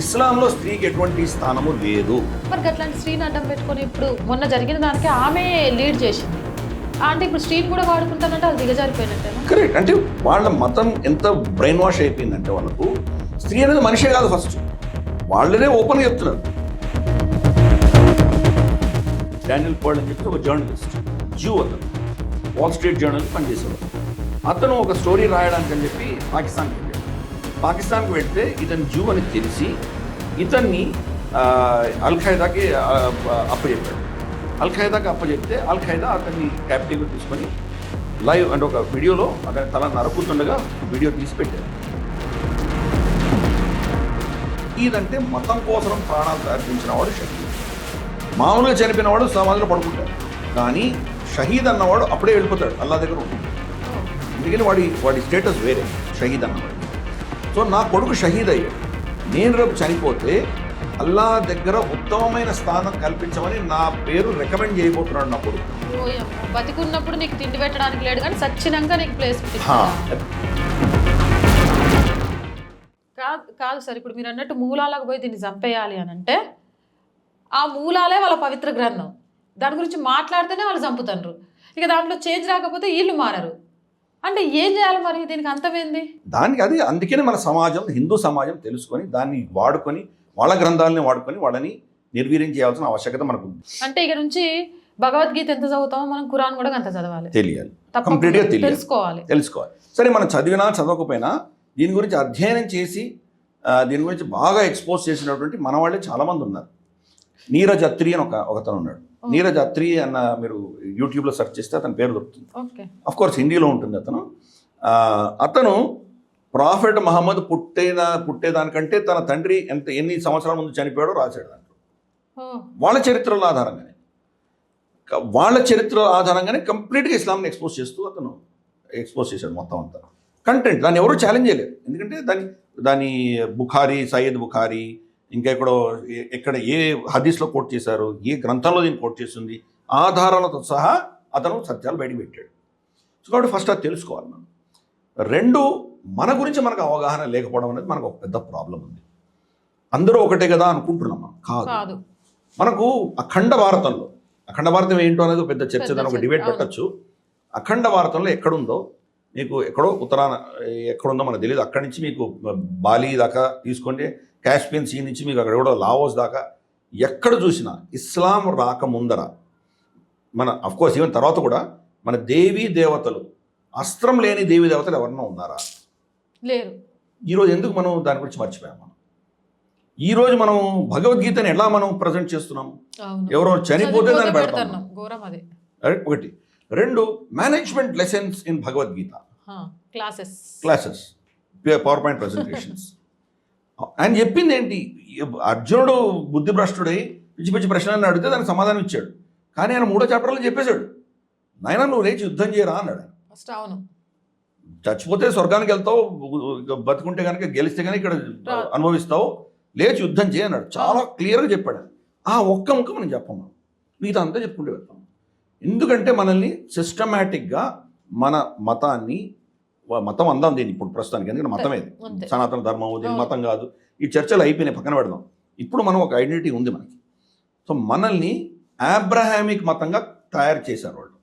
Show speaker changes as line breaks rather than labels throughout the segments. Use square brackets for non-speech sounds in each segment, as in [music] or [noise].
ఇస్లాంలో స్త్రీకి ఎటువంటి స్థానము లేదు.
మరి అట్లాంటి స్త్రీని అడ్డం పెట్టుకొని ఇప్పుడు మొన్న జరిగిన దానికి ఆమె లీడ్ చేసింది. అంటే ఇప్పుడు స్త్రీని కూడా వాడుకుంటానంటే అది దిగజారిపోయినట్టేనా?
కరెక్ట్ అంటే వాళ్ళ మతం ఎంత బ్రెయిన్ వాష్ అయిపోయిందంటే వాళ్ళకు స్త్రీ అనేది మనిషే కాదు ఫస్ట్ వాళ్ళనే ఓపెన్గా చెప్తున్నారు. డానియల్ పాల్ అని చెప్పి ఒక జర్నలిస్ట్ జ్యూ అతను. వాల్ స్ట్రీట్ జర్నల్ పనిచేసేవాడు. అతను ఒక స్టోరీ రాయడానికి అని చెప్పి పాకిస్తాన్కి పాకిస్తాన్కి వెళ్తే ఇతను జ్యూ అని తెలిసి ఇతన్ని అల్ ఖైదాకి అప్పచెప్పాడు అల్ ఖైదాకి అప్పచెప్తే అల్ ఖైదా అతన్ని క్యాపిటల్గా తీసుకొని లైవ్ అంటే ఒక వీడియోలో అతని తల నరుకుతుండగా వీడియో తీసి పెట్టారు ఇదంటే మతం కోసం ప్రాణాలు అర్పించిన వాడు షహీద్. మామూలుగా చనిపోయిన వాడు సమాధిలో పడుకుంటాడు. కానీ షహీద్ అన్నవాడు అప్పుడే వెళ్ళిపోతాడు. అల్లా దగ్గర ఉంటుంది. ఎందుకని వాడి వాడి స్టేటస్ వేరే. షహీద్ అన్నవాడు. సో నా కొడుకు షహీద్ అయ్యాడు. నేను రేపు చనిపోతే అల్లా దగ్గర ఉత్తమమైన స్థానం కల్పించమని నా పేరు రికమెండ్ చేయబోతున్నాడు నా కొడుకు.
బతికున్నప్పుడు నీకు తిండి పెట్టడానికి లేడు కానీ సచ్చినాక నీకు ప్లేస్. కాదు కాదు సార్ ఇప్పుడు మీరు అన్నట్టు మూలాలకు పోయి దీన్ని చంపేయాలి అని అంటే ఆ మూలాలే వాళ్ళ పవిత్ర గ్రంథం. దాని గురించి మాట్లాడితేనే వాళ్ళు చంపుతారు ఇక దాంట్లో చేంజ్ రాకపోతే వీళ్ళు మారరు. అంటే ఏం చేయాలి మరి? దీనికి అంతమేంది?
దానికి అది అందుకనే మన సమాజం హిందూ సమాజం తెలుసుకొని దాన్ని వాడుకొని వాళ్ళ గ్రంథాలని వాడుకొని వాళ్ళని నిర్వీర్యం చేయాల్సిన ఆవశ్యకత మనకు ఉంది.
అంటే ఇక నుంచి భగవద్గీత ఎంత చదువుతామో మనం ఖురాన్ కూడా అంత చదవాలి.
తెలియాలి. కంప్లీట్గా తెలియాలి.
తెలుసుకోవాలి.
తెలుసుకోవాలి. సరే మనం చదివినా చదవకపోయినా దీని గురించి అధ్యయనం చేసి దీని గురించి బాగా ఎక్స్పోజ్ చేసినటువంటి మన వాళ్ళే చాలామంది ఉన్నారు. నీరజ్ అత్రి అని ఒక ఒకతను ఉన్నాడు. నీరజ్ అత్రి అన్న మీరు యూట్యూబ్లో సెర్చ్ చేస్తే అతని పేరు దొరుకుతుంది. అఫ్ కోర్స్ హిందీలో ఉంటుంది అతను. అతను ప్రాఫెట్ మహమ్మద్ పుట్టేద పుట్టేదానికంటే తన తండ్రి ఎంత ఎన్ని సంవత్సరాల ముందు చనిపోయాడో రాశాడు దాంట్లో.
ఓ
వాళ్ళ చరిత్రల ఆధారంగానే. వాళ్ళ చరిత్ర ఆధారంగానే కంప్లీట్గా ఇస్లాంని ఎక్స్పోజ్ చేస్తూ అతను ఎక్స్పోజ్ చేశాడు మొత్తం అంతా. కంటెంట్ దాన్ని ఎవరు ఛాలెంజ్ చేయలేరు ఎందుకంటే దాని దాని బుఖారీ సయ్యద్ బుఖారీ ఇంకా ఎక్కడో ఎ- ఎక్కడ ఏ హదీస్లో కోట్ చేశారు ఏ గ్రంథంలో దీన్ని కోట్ చేస్తుంది ఆధారాలతో సహా అతను సత్యాలు బయటకు పెట్టాడు. సో కాబట్టి ఫస్ట్ అది తెలుసుకోవాలి మనం. రెండు మన గురించి మనకు అవగాహన లేకపోవడం అనేది మనకు ఒక పెద్ద ప్రాబ్లం ఉంది. అందరూ ఒకటే కదా అనుకుంటున్నాం మనం. కాదు. మనకు అఖండ భారతంలో అఖండ భారతం ఏంటో అనేది పెద్ద చర్చ దాని ఒక డిబేట్. పెట్టచ్చు. అఖండ భారతంలో ఎక్కడుందో మీకు ఎక్కడో ఉత్తరాన ఎక్కడుందో మనకు తెలియదు అక్కడి నుంచి మీకు బాలి దాకా తీసుకుంటే కాశ్మీర్ సీ నుంచి మీకు అక్కడ కూడా లావోస్ దాకా ఎక్కడ చూసినా ఇస్లాం రాక ముందర మన కోర్స్ ఈవెన్ తర్వాత కూడా మన దేవీ దేవతలు అస్త్రం లేని దేవీ దేవతలు ఎవరన్నా ఉన్నారా?
లేరు.
ఈరోజు ఎందుకు మనం దాని గురించి మర్చిపోయాం మనం? ఈరోజు మనం భగవద్గీతని ఎలా మనం ప్రజెంట్ చేస్తున్నాం? ఎవరో చనిపోతే దాన్ని పెడతాం? ఒకటి. రెండు management lessons in Bhagavad Gita
classes
classes power point presentations ఆయన చెప్పింది ఏంటి అర్జునుడు బుద్ధిభ్రష్టుడై పిచ్చి పిచ్చి ప్రశ్నలను అడిగితే దానికి సమాధానం ఇచ్చాడు. కానీ ఆయన మూడో చాప్టర్లో చెప్పేశాడు. నాయన నువ్వు లేచి యుద్ధం చేయరా? అన్నాడు.
ఫస్ట్ అవును.
చచ్చిపోతే స్వర్గానికి వెళ్తావు బతుకుంటే కనుక గెలిస్తే కనుక ఇక్కడ అనుభవిస్తావు లేచి యుద్ధం చేయి అన్నాడు. చాలా క్లియర్గా చెప్పాడు. ఆ ఒక్క ముక్క మనం చెప్పము మిగతా అంతా చెప్పుకుంటూ వెళ్తాం ఎందుకంటే మనల్ని సిస్టమేటిక్గా మన మతాన్ని మతం అందాం దీన్ని ఇప్పుడు ప్రస్తుతానికి. ఎందుకంటే మతమే సనాతన ధర్మం దీని. మతం కాదు. ఈ చర్చలు అయిపోయినాయి పక్కన పెడదాం. ఇప్పుడు మనం ఒక ఐడెంటిటీ ఉంది మనకి. సో మనల్ని ఆబ్రహామిక్ మతంగా తయారు చేశారు వాళ్ళు.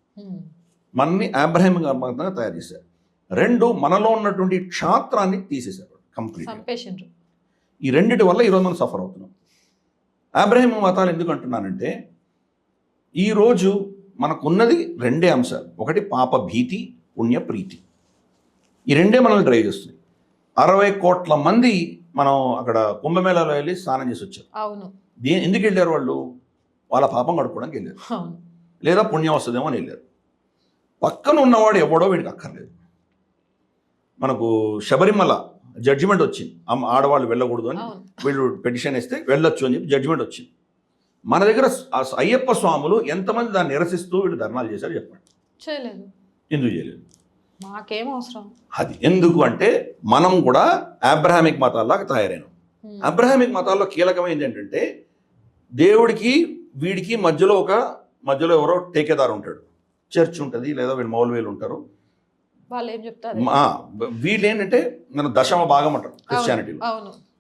మనల్ని ఆబ్రహామిక్ మతంగా తయారు చేశారు. రెండు మనలో ఉన్నటువంటి క్షాత్రాన్ని తీసేశారు కంప్లీట్ ఈ రెండిటి వల్ల ఈరోజు మనం సఫర్ అవుతున్నాం. అబ్రహీం మతాలు ఎందుకు అంటున్నానంటే ఈరోజు మనకున్నది రెండే అంశాలు. ఒకటి పాప భీతి పుణ్య ప్రీతి. ఈ రెండే మనల్ని డ్రైవ్ చేస్తుంది అరవై కోట్ల మంది మనం అక్కడ కుంభమేళాలో వెళ్ళి స్నానం చేసి వచ్చారు.
అవును.
దే ఎందుకు వెళ్ళారు వాళ్ళు? వాళ్ళ పాపం కడుక్కోవడానికి వెళ్ళారు. లేదా పుణ్యం వస్తుందేమో అని వెళ్ళారు. పక్కన ఉన్నవాడు ఎవడో వీడికి అక్కర్లేదు. మనకు శబరిమల జడ్జిమెంట్ వచ్చింది. అమ్మ ఆడవాళ్ళు వెళ్ళకూడదు అని వీళ్ళు పెటిషన్ ఇస్తే వెళ్ళొచ్చు అని చెప్పి జడ్జిమెంట్ వచ్చింది. మన దగ్గర అయ్యప్ప స్వాములు ఎంతమంది దాన్ని నిరసిస్తూ వీళ్ళు ధర్నాలు చేశారు చెప్పండి. ఎందుకు చేయలేదు?
మాకేం అవసరం?
అది ఎందుకు అంటే మనం కూడా అబ్రహామిక్ మతాల్లాగా తయారైనాం. అబ్రహామిక్ మతాల్లో కీలకమైనది ఏంటంటే దేవుడికి వీడికి మధ్యలో ఒక మధ్యలో ఎవరో టేకేదారు ఉంటాడు. చర్చ్ ఉంటుంది లేదా వీళ్ళు మౌలవీలు ఉంటారు.
వాళ్ళు ఏం చెప్తారు?
మా వీళ్ళు ఏంటంటే మన దశమ భాగం అంటారు క్రిస్టియానిటీలో.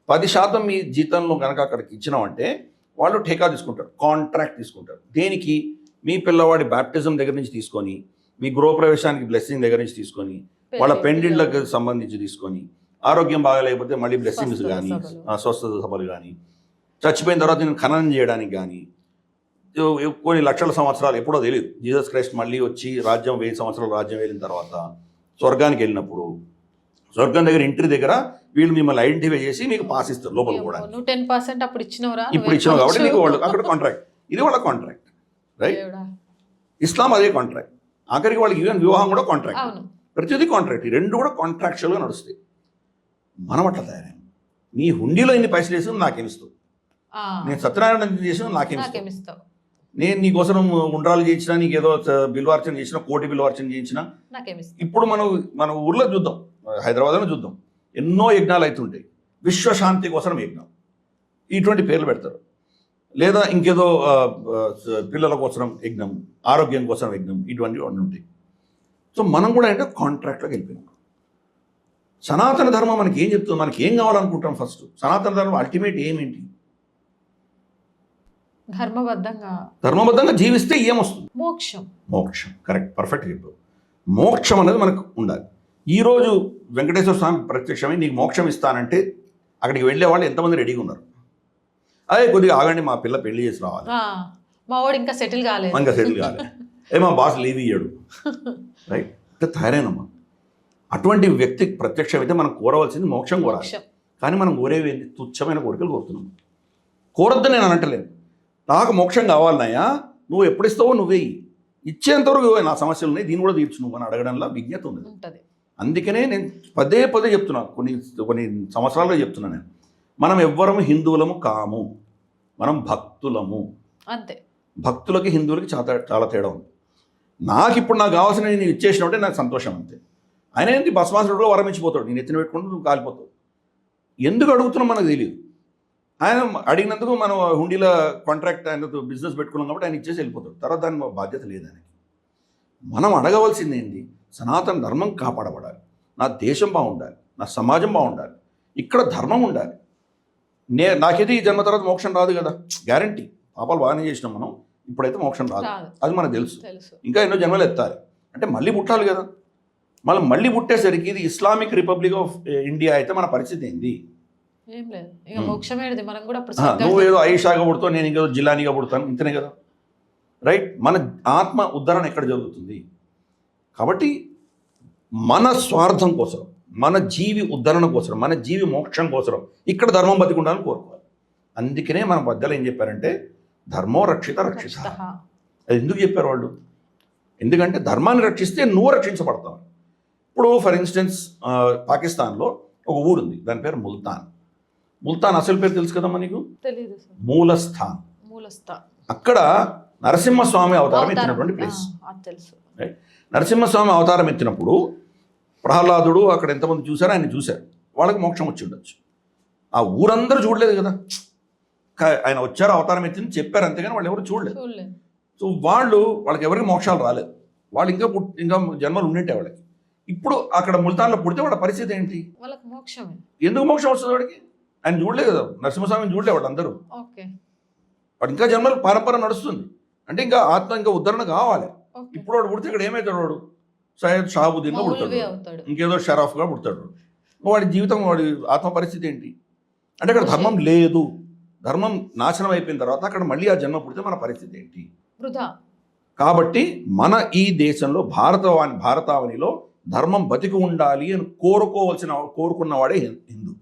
పది శాతం మీ జీతంలో కనుక అక్కడికి ఇచ్చినామంటే వాళ్ళు ఠేకా తీసుకుంటారు కాంట్రాక్ట్ తీసుకుంటారు. దేనికి? మీ పిల్లవాడి బ్యాప్టిజం దగ్గర నుంచి తీసుకొని మీ గృహప్రవేశానికి బ్లెస్సింగ్ దగ్గర నుంచి తీసుకొని వాళ్ళ పెండిళ్ళకి సంబంధించి తీసుకొని ఆరోగ్యం బాగాలేకపోతే మళ్ళీ బ్లెస్సింగ్స్ కానీ. స్వస్థత సభలు కానీ చచ్చిపోయిన తర్వాత నేను ఖననం చేయడానికి కానీ కొన్ని లక్షల సంవత్సరాలు ఎప్పుడో తెలియదు జీసస్ క్రైస్ట్ మళ్ళీ వచ్చి రాజ్యం వెయ్యి సంవత్సరాలు రాజ్యం వెళ్ళిన తర్వాత స్వర్గానికి వెళ్ళినప్పుడు స్వర్గం దగ్గర ఇంటి దగ్గర వీళ్ళు మిమ్మల్ని ఐడెంటిఫై చేసి మీకు పాస్ ఇస్తారు లోపల కూడా
టెన్ పర్సెంట్ అప్పుడు ఇచ్చినవరా?
ఇప్పుడు ఇచ్చాం కాబట్టి నీకు వాళ్ళు అక్కడ కాంట్రాక్ట్ ఇది వాళ్ళ కాంట్రాక్ట్ రైట్ ఇస్లాం అదే కాంట్రాక్ట్ ఆఖరికి వాళ్ళకి ఈవెన్ వివాహం కూడా కాంట్రాక్ట్ ప్రతిదీ కాంట్రాక్ట్ ఈ రెండు కూడా కాంట్రాక్చువల్గా నడుస్తాయి. మనం అట్లా తయారైన నీ హుండీలో ఎన్ని పైసలు వేసిన నాకేం ఇస్తావు?
ఆ,
నేను సత్యనారాయణ చేసిన
నాకేమిస్తావు
నేను నీకోసం ఉండ్రాలు చేయించినా నీకు ఏదో బిల్వార్చన చేసిన కోటి బిల్వార్చన చేయించినా
నాకేమిస్తావు
ఇప్పుడు మనం మన ఊర్లో చూద్దాం. హైదరాబాద్లో చూద్దాం. ఎన్నో యజ్ఞాలు అవుతుంటాయి. విశ్వశాంతి కోసం యజ్ఞం. ఇటువంటి పేర్లు పెడతారు. లేదా ఇంకేదో పిల్లల కోసం యజ్ఞం ఆరోగ్యం కోసం యజ్ఞం ఇటువంటివి అన్నీ ఉంటాయి. సో మనం కూడా అంటే కాంట్రాక్ట్లోకి వెళ్ళిపోయినాం. సనాతన ధర్మం మనకి ఏం చెప్తుంది? మనకి ఏం కావాలనుకుంటాం ఫస్ట్ సనాతన ధర్మం అల్టిమేట్ ఏమేంటి?
ధర్మబద్ధంగా.
ధర్మబద్ధంగా జీవిస్తే ఏమొస్తుంది?
మోక్షం.
మోక్షం. కరెక్ట్ పర్ఫెక్ట్ చెప్పావు మోక్షం అనేది మనకు ఉండాలి. ఈరోజు వెంకటేశ్వర స్వామి ప్రత్యక్షమై నీకు మోక్షం ఇస్తానంటే అక్కడికి వెళ్ళే వాళ్ళు ఎంతమంది రెడీగా ఉన్నారు? అదే కొద్దిగా ఆగండి మా పిల్ల పెళ్ళి చేసి రావాలి.
మా వాడు ఇంకా సెటిల్ కాలేదు.
ఇంకా సెటిల్ కావాలి ఏ మా బాస్ లీవ్ ఇయ్యాడు. రైట్? తయారైనమ్మా. అటువంటి వ్యక్తి ప్రత్యక్షమైతే మనం కోరవలసింది మోక్షం కోరాలి. కానీ మనం కోరేవి ఏంటి తుచ్చమైన కోరికలు కోరుతున్నాం. కోరొద్దు నేను అనట్లేదు. నాకు మోక్షం కావాలన్నాయా నువ్వు ఎప్పుడు ఇస్తావో నువ్వే. ఇచ్చేంతవరకు నా సమస్యలు ఉన్నాయి. దీన్ని కూడా తీర్చు నువ్వు అని అడగడంలో విజ్ఞత ఉంది అందుకనే నేను పదే పదే చెప్తున్నాను కొన్ని కొన్ని సంవత్సరాలుగా చెప్తున్నాను నేను. మనం ఎవ్వరం హిందువులము కాము. మనం భక్తులము.
అంతే.
భక్తులకి హిందువులకి చాలా చాలా తేడా ఉంది. నాకు ఇప్పుడు నాకు కావాల్సిన నేను ఇచ్చేసినట్టే నాకు సంతోషం అంతే. ఆయన ఏంటి భస్మాసుడు వరం ఇచ్చిపోతాడు నేను ఎత్తిన పెట్టుకుంటూ నువ్వు కాలిపోతావు. ఎందుకు అడుగుతున్నాం మనకు తెలియదు ఆయన అడిగినందుకు మనం హుండీల కాంట్రాక్ట్ ఆయనతో బిజినెస్ పెట్టుకున్నాం కాబట్టి ఆయన ఇచ్చేసి వెళ్ళిపోతాడు. తర్వాత దాని బాధ్యత లేదు ఆయనకి. మనం అడగవలసింది ఏంటి సనాతన ధర్మం కాపాడబడాలి. నా దేశం బాగుండాలి. నా సమాజం బాగుండాలి. ఇక్కడ ధర్మం ఉండాలి. నే నాకైతే ఈ జన్మ తర్వాత మోక్షం రాదు కదా. గ్యారంటీ. పాపాలు బాగానే చేసినాం మనం. ఇప్పుడైతే మోక్షం రాదు. అది మనకు తెలుసు. ఇంకా ఎన్నో జన్మలు ఎత్తాలి. అంటే మళ్ళీ పుట్టాలి కదా. మళ్ళీ మళ్ళీ పుట్టేసరికి ఇది ఇస్లామిక్ రిపబ్లిక్ ఆఫ్ ఇండియా అయితే మన పరిస్థితి ఏంది?
మనం
నువ్వు ఏదో ఐషాగా పుడతావు నేను ఇంకేదో జిల్లానిగా పుడతాను ఇంతనే కదా. రైట్? మన ఆత్మ ఉద్ధరణ ఎక్కడ జరుగుతుంది? కాబట్టి మన స్వార్థం కోసం. మన జీవి ఉద్ధరణ కోసం మన జీవి మోక్షం కోసం ఇక్కడ ధర్మం బతికుండాలని కోరుకోవాలి. అందుకనే మన పెద్దలు ఏం చెప్పారంటే ధర్మో రక్షిత రక్షిత. అది ఎందుకు చెప్పారు వాళ్ళు? ఎందుకంటే ధర్మాన్ని రక్షిస్తే నువ్వు రక్షించబడతావు. ఇప్పుడు ఫర్ ఇన్స్టెన్స్ పాకిస్తాన్లో ఒక ఊరుంది దాని పేరు ముల్తాన్. ముల్తాన్ అసలు పేరు తెలుసు కదమ్మా నీకు? మూలస్థాన్.
మూలస్థా.
అక్కడ నరసింహస్వామి అవతారం ఎత్తినటువంటి ప్లేస్ నరసింహస్వామి అవతారం ఎత్తినప్పుడు ప్రహ్లాదుడు అక్కడ ఎంతమంది చూశారో ఆయన చూశారు. వాళ్ళకి మోక్షం వచ్చి ఉండొచ్చు. ఆ ఊరందరూ చూడలేదు కదా. ఆయన వచ్చారు అవతారం ఎత్తింది చెప్పారు అంతేగాని వాళ్ళు ఎవరు చూడలేదు.
చూడలేదు.
సో వాళ్ళు వాళ్ళకి ఎవరికి మోక్షాలు రాలేదు. వాళ్ళు ఇంకా ఇంకా జన్మలు ఉండింటే వాళ్ళకి. ఇప్పుడు అక్కడ ముల్తాన్లో పుడితే వాళ్ళ పరిస్థితి ఏంటి?
వాళ్ళకి మోక్షమే.
ఎందుకు మోక్షం వస్తుంది వాడికి? ఆయన చూడలేదు కదా. నరసింహస్వామిని చూడలే వాడు అందరూ.
ఓకే.
వాడు ఇంకా జన్మలు పరంపర నడుస్తుంది. అంటే ఇంకా ఆత్మ ఇంకా ఉద్ధరణ కావాలి. ఇప్పుడు వాడు పుడితే ఇక్కడ ఏమవుతాడు వాడు? సయ్యద్ షాబుద్దీన్గా పుడతాడు. ఇంకేదో షరాఫ్గా పుడతాడు. వాడు. జీవితం వాడి ఆత్మ పరిస్థితి ఏంటి? అంటే అక్కడ ధర్మం లేదు. ధర్మం నాశనం అయిపోయిన తర్వాత అక్కడ మళ్ళీ ఆ జన్మ పుడితే మన పరిస్థితి ఏంటి? కాబట్టి మన ఈ దేశంలో భారతవాణి భారతావనిలో ధర్మం బతికి ఉండాలి అని కోరుకోవలసిన కోరుకున్నవాడే హిందూ.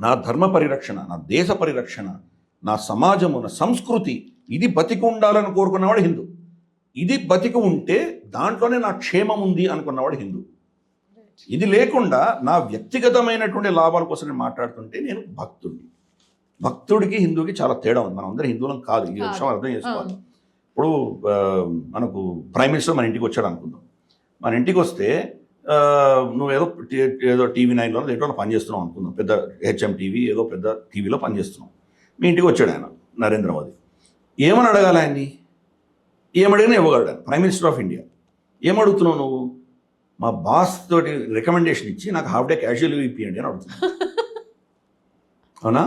నా ధర్మ పరిరక్షణ నా దేశ పరిరక్షణ నా సమాజము నా సంస్కృతి ఇది బతికి ఉండాలని కోరుకున్నవాడు హిందూ. ఇది బతికి ఉంటే దాంట్లోనే నా క్షేమం ఉంది అనుకున్నవాడు హిందూ. ఇది లేకుండా నా వ్యక్తిగతమైనటువంటి లాభాల కోసం నేను మాట్లాడుతుంటే నేను భక్తుడిని. భక్తుడికి హిందూకి చాలా తేడా ఉంది. మనం అందరం హిందువులం కాదు. ఈ. విషయం అర్థం చేసుకోవాలి. ఇప్పుడు మనకు ప్రైమ్ మినిస్టర్ మన ఇంటికి వచ్చాడు అనుకుందాం. మన ఇంటికి వస్తే నువ్వేదో ఏదో టీవీ నైన్లో దేంట్లో పనిచేస్తున్నావు అనుకుందాం. పెద్ద హెచ్ఎం టీవీ ఏదో పెద్ద టీవీలో పనిచేస్తున్నావు మీ ఇంటికి వచ్చాడు ఆయన నరేంద్ర మోదీ ఏమని అడగాలి ఆయన్ని? ఏమడిగినా ఇవ్వగలడు. ప్రైమ్ మినిస్టర్ ఆఫ్ ఇండియా ఏమడుగుతున్నావు నువ్వు? మా బాస్ తోటి రికమెండేషన్ ఇచ్చి నాకు హాఫ్ డే క్యాజువల్ లీవ్ ఇప్పియండి అని అడుగుతున్నావు [laughs] అవునా?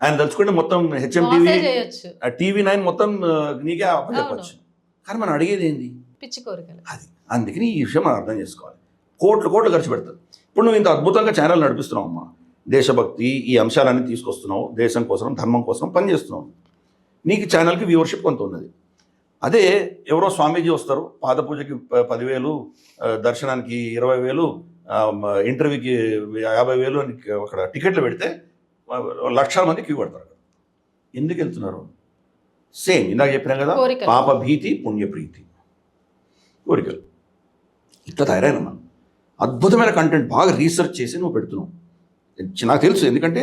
ఆయన తలుచుకుంటే మొత్తం హెచ్ఎం టీవీ టీవీ నైన్ మొత్తం నీకే చెప్పచ్చు కానీ మనం అడిగేది ఏంది?
పిచ్చి కోరికలు.
అది. అందుకని ఈ విషయం మనం అర్థం చేసుకోవాలి. కోట్లు కోట్లు ఖర్చు పెడతారు. ఇప్పుడు నువ్వు ఇంత అద్భుతంగా ఛానల్ నడిపిస్తున్నావు అమ్మా. దేశభక్తి ఈ అంశాలన్నీ తీసుకొస్తున్నావు. దేశం కోసం ధర్మం కోసం పనిచేస్తున్నావు. నీకు ఛానల్కి వ్యూవర్షిప్ కొంత ఉన్నది. అదే ఎవరో స్వామీజీ వస్తారు పాద పూజకి పదివేలు దర్శనానికి ఇరవై వేలు ఇంటర్వ్యూకి యాభై వేలు అని అక్కడ టికెట్లు పెడితే లక్షల మంది క్యూ పెడతారు ఎందుకు వెళ్తున్నారు? సేమ్ ఇందాక చెప్పినా కదా. పాప భీతి పుణ్యప్రీతి కోరికలు. ఇట్లా తయారైన మనం. అద్భుతమైన కంటెంట్ బాగా రీసెర్చ్ చేసి నువ్వు పెడుతున్నావు. నాకు తెలుసు ఎందుకంటే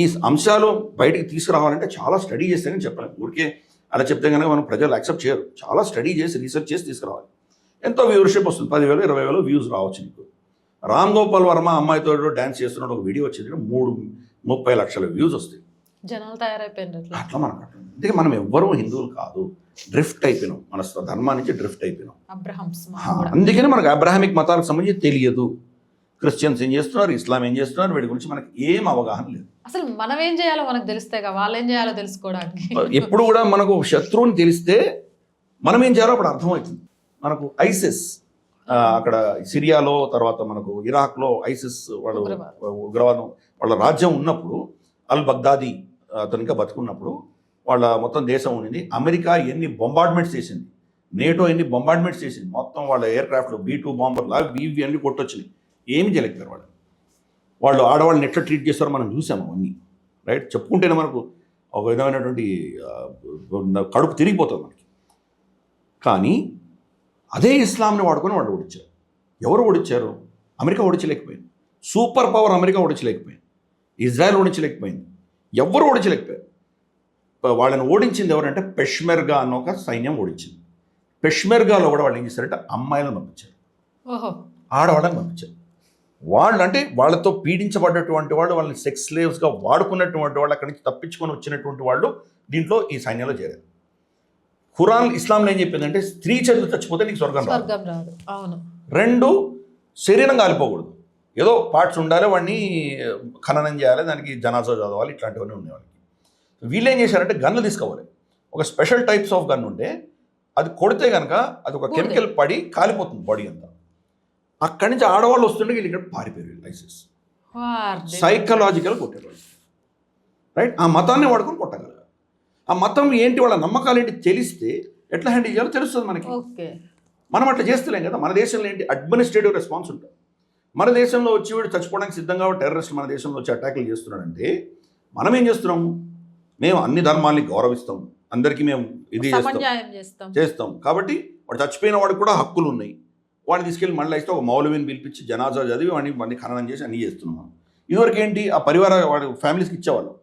ఈ అంశాలు బయటికి తీసుకురావాలంటే చాలా స్టడీ చేస్తేనే చెప్పాలి. ఊరికే అలా చెప్తే కనుక మనం ప్రజలు యాక్సెప్ట్ చేయరు. చాలా స్టడీ చేసి రీసెర్చ్ చేసి తీసుకురావాలి. ఎంతో వ్యూవర్షిప్ వస్తుంది. పదివేలు ఇరవై వేలు వ్యూస్ రావచ్చు నీకు. రామ్ గోపాల్ వర్మ అమ్మాయితో డ్యాన్స్ చేస్తున్నాడు. ఒక వీడియో వచ్చింది. మూడు ముప్పై లక్షల వ్యూస్ వస్తాయి.
జనాలు తయారైపోయినారు అట్లా
అట్లా అందుకే మనం ఎవ్వరూ హిందువులు కాదు. డ్రిఫ్ట్ అయిపోయినాం. మన ధర్మా నుంచి డ్రిఫ్ట్ అయిపోయినాం. అందుకనే మనకు అబ్రాహమిక్ మతాలకు సంబంధించి తెలియదు. క్రిస్టియన్స్ ఏం చేస్తున్నారు? ఇస్లాం ఏం చేస్తున్నారు? వీటి గురించి మనకి ఏం అవగాహన లేదు.
అసలు మనం ఏం చేయాలో మనకు తెలిస్తేగా వాళ్ళు ఏం చేయాలో తెలుసుకోవడానికి.
ఎప్పుడు కూడా మనకు శత్రువుని తెలిస్తే మనం ఏం చేయాలో అప్పుడు అర్థమవుతుంది. మనకు ఐసిస్ అక్కడ సిరియాలో తర్వాత మనకు ఇరాక్లో ఐసిస్ వాళ్ళు
ఉగ్రవాదం.
వాళ్ళ రాజ్యం ఉన్నప్పుడు అల్ బగ్దాది అతను ఇంకా బతుకున్నప్పుడు వాళ్ళ మొత్తం దేశం ఉండింది అమెరికా ఎన్ని బొంబార్డ్మెంట్స్ చేసింది? నేటో ఎన్ని బొంబార్డ్మెంట్స్ చేసింది? మొత్తం వాళ్ళ ఎయిర్ క్రాఫ్ట్లు బీ టూ బాంబర్లు అవి ఇవి అన్ని కొట్టొచ్చినాయి. ఏమి చేయలేకపోయారు వాళ్ళు. వాళ్ళు ఆడవాళ్ళని ఎట్లా ట్రీట్ చేస్తారో మనం చూసాము అవన్నీ రైట్ చెప్పుకుంటేనే మనకు ఒక విధమైనటువంటి కడుపు తిరిగిపోతుంది మనకి. కానీ అదే ఇస్లాంని వాడుకొని వాళ్ళు ఓడించారు. ఎవరు ఓడించారు? అమెరికా ఓడించలేకపోయింది. సూపర్ పవర్ అమెరికా ఓడించలేకపోయింది. ఇజ్రాయెల్ ఓడించలేకపోయింది. ఎవరు ఓడించలేకపోయారు? వాళ్ళని ఓడించింది ఎవరంటే పెష్మెర్గా అన్న ఒక సైన్యం ఓడించింది. పెష్మెర్గాలో కూడా వాళ్ళు ఏం చేశారంటే అమ్మాయిలను పంపించారు. ఆడవాళ్ళని పంపించారు. వాళ్ళు అంటే వాళ్ళతో పీడించబడ్డటువంటి వాళ్ళు వాళ్ళని సెక్స్ స్లేవ్స్గా వాడుకున్నటువంటి వాళ్ళు అక్కడి నుంచి తప్పించుకొని వచ్చినటువంటి వాళ్ళు దీంట్లో ఈ సైన్యంలో చేరారు. ఖురాన్ ఇస్లాంలో ఏం చెప్పిందంటే స్త్రీ చేతులు చచ్చిపోతే నీకు స్వర్గం రాదు.
అవును.
రెండు శరీరం కాలిపోకూడదు. ఏదో పార్ట్స్ ఉండాలి వాడిని ఖననం చేయాలి దానికి జనాజా చదవాలి ఇట్లాంటివన్నీ ఉన్నాయి వాళ్ళకి. వీళ్ళు ఏం చేశారంటే గన్ను తీసుకోవాలి. ఒక స్పెషల్ టైప్స్ ఆఫ్ గన్ ఉంటే అది కొడితే కనుక అది ఒక. కెమికల్ పడి కాలిపోతుంది బాడీ అంతా. అక్కడి నుంచి ఆడవాళ్ళు వస్తుంటే వీళ్ళు ఇక్కడ పారిపోయారు
వార్డే.
సైకలాజికల్ కొట్టేవాళ్ళు. రైట్ ఆ మతాన్ని వాడుకొని కొట్టగలరు. ఆ మతం ఏంటి వాళ్ళ నమ్మకాలు ఏంటి తెలిస్తే ఎట్లా హ్యాండిల్ చేయాలో తెలుస్తుంది మనకి. మనం అట్లా చేస్తలేం కదా. మన దేశంలో ఏంటి? అడ్మినిస్ట్రేటివ్ రెస్పాన్స్ ఉంటుంది. మన దేశంలో వచ్చి వీడు చచ్చిపోవడానికి సిద్ధంగా టెర్రరిస్ట్ మన దేశంలో వచ్చి అటాకులు చేస్తున్నాడంటే మనం ఏం చేస్తున్నాము? మేము అన్ని ధర్మాల్ని గౌరవిస్తాం అందరికీ మేము ఇది చేస్తాం.
చేస్తాం.
కాబట్టి వాడు చచ్చిపోయిన వాడికి కూడా హక్కులు ఉన్నాయి. వాడిని తీసుకెళ్ళి మళ్ళీ ఇస్తే ఒక మౌలవిని పిలిపించి జనాజా చదివి వాడిని వాడిని ఖననం చేసి అన్నీ చేస్తున్నాం మనం. ఇదివరకు ఏంటి ఆ పరివార వాడి ఫ్యామిలీస్కి ఇచ్చేవాళ్ళు.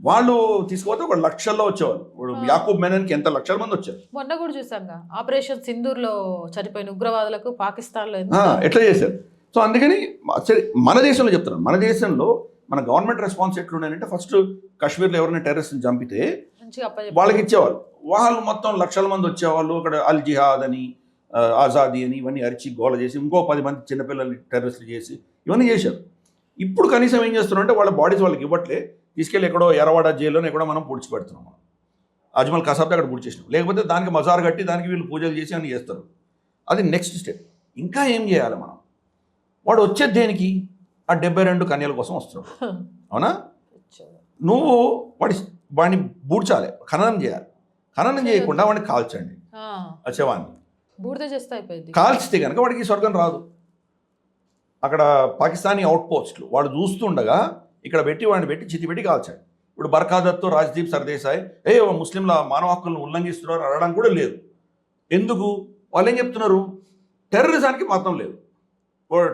వాళ్ళు తీసుకుపోతే ఒక లక్షల్లో వచ్చేవాళ్ళు. ఇప్పుడు. యాకూబ్ మెనన్కి ఎంత లక్షల మంది వచ్చారు?
మొన్న కూడా చూసాంగా ఆపరేషన్ సింధూర్లో చనిపోయిన ఉగ్రవాదులకు పాకిస్తాన్లో
ఎట్లా చేశారు? సో అందుకని సరే మన దేశంలో చెప్తున్నాను. మన దేశంలో మన గవర్నమెంట్ రెస్పాన్స్ ఎట్లుండాలంటే ఫస్ట్ కాశ్మీర్లో ఎవరైనా టెర్రరిస్ట్ని చంపితే. వాళ్ళకి ఇచ్చేవాళ్ళు. వాళ్ళు మొత్తం లక్షల మంది వచ్చేవాళ్ళు. అక్కడ అల్ జిహాద్ అని ఆజాదీ అని ఇవన్నీ అరిచి గోల చేసి ఇంకో పది మంది చిన్నపిల్లల్ని టెర్రరిస్టులు చేసి ఇవన్నీ చేశారు. ఇప్పుడు కనీసం ఏం చేస్తున్నారంటే వాళ్ళ బాడీస్ వాళ్ళకి ఇవ్వట్లే తీసుకెళ్ళి ఎక్కడో ఎర్రవాడ జైల్లోనే ఎక్కడో మనం పూడ్చిపెడుతున్నాం మనం. అజ్మల్ కసాబ్తో అక్కడ పూడ్చేసినాం లేకపోతే దానికి మజార్ కట్టి దానికి వీళ్ళు పూజలు చేసి అని చేస్తారు. అది నెక్స్ట్ స్టెప్ ఇంకా ఏం చేయాలి మనం? వాడు వచ్చేది దేనికి? ఆ డెబ్బై రెండు కన్యల కోసం వస్తున్నాడు. [laughs] అవునా? నువ్వు వాడి వాడిని బూడ్చాలి ఖననం చేయాలి. ఖననం చేయకుండా వాడిని కాల్చండి. శవాన్ని
బూడిద చేస్తే అయిపోయింది.
కాల్చితే కనుక వాడికి స్వర్గం రాదు. అక్కడ పాకిస్తానీ అవుట్ పోస్టులు వాడు చూస్తుండగా ఇక్కడ పెట్టి వాడిని పెట్టి చితి పెట్టి కాల్చాడు. ఇప్పుడు బర్ఖాదత్తు రాజ్దీప్ సర్దేశాయ్ ఏ ముస్లింల మానవ హక్కులను ఉల్లంఘిస్తున్నారు అని అనడం కూడా లేదు. ఎందుకు? వాళ్ళు ఏం చెప్తున్నారు? టెర్రరిజానికి మతం లేదు.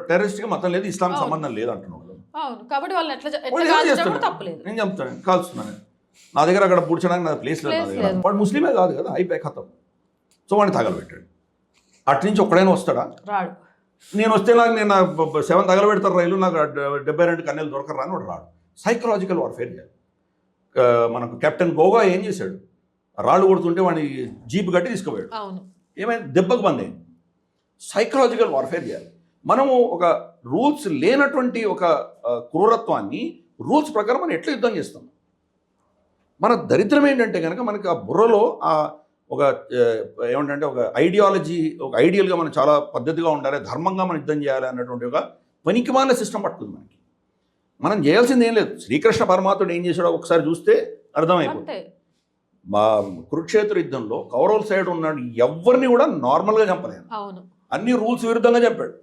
టెర్రరిస్ట్కి మతం లేదు ఇస్లాం. సంబంధం లేదు
కాబట్టి
వాళ్ళు?
తప్పలేదు
నేను చెప్తాను కాల్చుతున్నాను నా దగ్గర అక్కడ పూడ్చడానికి నా ప్లేస్ లేదు. వాడు ముస్లిమే కాదు కదా అయిపోయి కథం సో వాడిని తగలబెట్టాడు. అటు నుంచి ఒక్కడైనా వస్తాడా?
రాడు.
నేను వస్తే నాకు నేను సెవెన్ తగలబెడతారు రైలు నాకు డెబ్బై రెండు కన్నెలు దొరకరు అని రాడు. సైకలాజికల్ వార్ఫేర్ చేయాలి. మనకు కెప్టెన్ గోగా ఏం చేశాడు? రాళ్ళు కొడుతుంటే వాడిని జీప్ కట్టి తీసుకుపోయాడు.
అవును.
ఏమైంది? దెబ్బకు బంద్ అయింది. సైకలాజికల్ వార్ఫేర్ చేయాలి. మనము ఒక రూల్స్ లేనటువంటి ఒక క్రూరత్వాన్ని రూల్స్ ప్రకారం మనం ఎట్లా యుద్ధం చేస్తాం? మన దరిద్రం ఏంటంటే కనుక మనకి ఆ బుర్రలో ఆ ఒక ఆ, ఏమంటే ఒక ఐడియాలజీ ఒక ఐడియల్గా మనం చాలా పద్ధతిగా ఉండాలి ధర్మంగా మనం యుద్ధం చేయాలి అన్నటువంటి ఒక పనికిమాల సిస్టమ్ పట్టుకుంది మనకి. మనం చేయాల్సింది ఏం లేదు. శ్రీకృష్ణ పరమాత్ముడు ఏం చేశాడో ఒకసారి చూస్తే అర్థమైపోతుంది. మా కురుక్షేత్ర యుద్ధంలో కౌరవుల సైడ్ ఉన్నాడు ఎవరిని కూడా నార్మల్గా చంపలేదు. అన్ని రూల్స్ విరుద్ధంగా చంపాడు.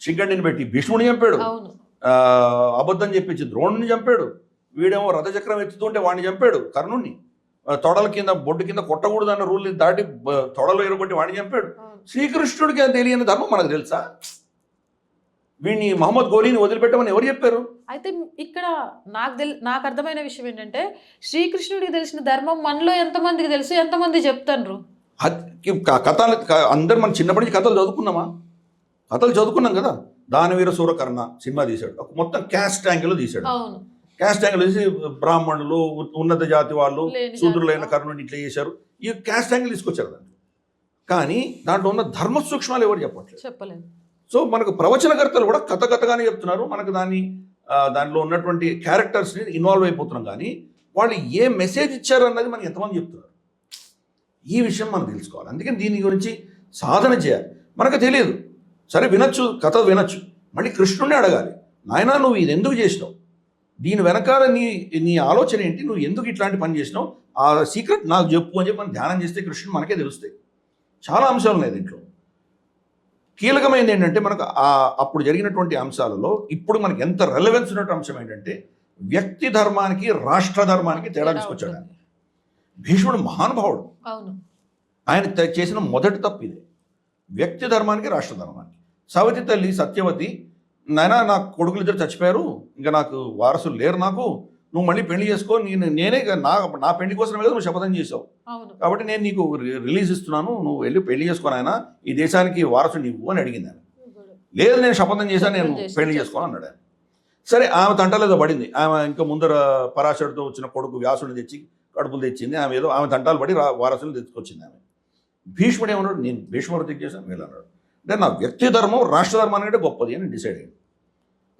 శిఖండిని పెట్టి భీష్ముడిని చంపాడు. అబద్ధం చెప్పించి ద్రోణుని చంపాడు. వీడేమో రథచక్రం ఎత్తుతుంటే వాడిని చంపాడు కర్ణుణ్ణి. తొడల కింద బొడ్డు కింద కొట్టకూడదు అన్న రూల్ దాటి తొడలు ఎరగొట్టి వాడిని చంపాడు. శ్రీకృష్ణుడికి అది తెలియని ధర్మం మనకు తెలుసా? వీడిని మహమ్మద్ గోలీని వదిలిపెట్టమని ఎవరు చెప్పారు?
అయితే ఇక్కడ నాకు తెల్ నాకు అర్థమైన విషయం ఏంటంటే శ్రీకృష్ణుడికి తెలిసిన ధర్మం మనలో ఎంతమందికి తెలుసు ఎంతమంది
క- కథలు అందరు మనం చిన్నప్పటి నుంచి కథలు చదువుకున్నామా? కథలు చదువుకున్నాం కదా. దానవీర సూరకర్ణ సినిమా తీశాడు. మొత్తం క్యాస్ట్ యాంగిల్ తీశాడు.
అవును.
క్యాస్ట్ యాంగిల్ తీసి బ్రాహ్మణులు ఉన్నత జాతి వాళ్ళు
లేని
శూద్రులైన
జాతి.
కర్ణుని ఇట్లా చేశారు. ఈ క్యాస్ట్ యాంగిల్ తీసుకొచ్చారు దాంట్లో కానీ దాంట్లో ఉన్న ధర్మ సూక్ష్మాలు ఎవరు చెప్పట్లేదు.
చెప్పలేదు.
సో మనకు ప్రవచనకర్తలు కూడా కథ కథగానే చెప్తున్నారు. మనకు దాన్ని దానిలో ఉన్నటువంటి క్యారెక్టర్స్ని ఇన్వాల్వ్ అయిపోతున్నాం కానీ వాళ్ళు ఏ మెసేజ్ ఇచ్చారు అన్నది మనకి ఎంతమంది చెప్తున్నారు? ఈ విషయం మనం తెలుసుకోవాలి. అందుకని దీని గురించి సాధన చేయాలి. మనకు తెలియదు. సరే వినొచ్చు కథ వినొచ్చు. మళ్ళీ కృష్ణుడిని అడగాలి. నాయనా నువ్వు ఇది ఎందుకు చేసినావు? దీని వెనకాల నీ నీ ఆలోచన ఏంటి? నువ్వు ఎందుకు ఇట్లాంటి పని చేసినావు? ఆ సీక్రెట్ నాకు చెప్పు అని చెప్పి మనం ధ్యానం చేస్తే కృష్ణుడు మనకే తెలుస్తాయి. చాలా అంశాలు ఉన్నాయి దీంట్లో. కీలకమైనది ఏంటంటే మనకు ఆ అప్పుడు జరిగినటువంటి అంశాలలో ఇప్పుడు మనకి ఎంత రెలవెన్స్ ఉన్నటువంటి అంశం ఏంటంటే వ్యక్తి ధర్మానికి రాష్ట్ర ధర్మానికి తేడా తీసుకొచ్చాడు. భీష్ముడు మహానుభావుడు. ఆయన చేసిన మొదటి తప్పు ఇదే. వ్యక్తి ధర్మానికి రాష్ట్ర ధర్మానికి. సవతి తల్లి సత్యవతి నాయన నా కొడుకులు ఇద్దరు చచ్చిపోయారు. ఇంకా నాకు వారసులు లేరు నాకు. నువ్వు మళ్ళీ పెళ్ళి చేసుకో. నేను నేనే నా నా పెళ్ళి కదా నువ్వు శపథం చేసావు. కాబట్టి నేను నీకు రిలీజ్ ఇస్తున్నాను. నువ్వు వెళ్ళి పెళ్ళి చేసుకొని ఆయన ఈ దేశానికి వారసుని ఇవ్వు అని అడిగింది ఆయన. లేదు నేను శపథం చేశాను నేను పెళ్ళి చేసుకోను అన్నాడు ఆయన. సరే ఆమె తంటాలేదో పడింది. ఆమె ఇంకా ముందర పరాశరుడితో వచ్చిన కొడుకు వ్యాసుడిని తెచ్చి కడుపులు తెచ్చింది. ఆమె ఏదో ఆమె తంటాలు పడి వారసులు తెచ్చుకొచ్చింది ఆమె. భీష్ముడు ఏమన్నాడు? నేను భీష్ముడు చేశాను వీళ్ళు అన్నాడు. అంటే నా వ్యక్తి ధర్మం రాష్ట్ర ధర్మం అనేది గొప్పది అని డిసైడ్ అయ్యాడు.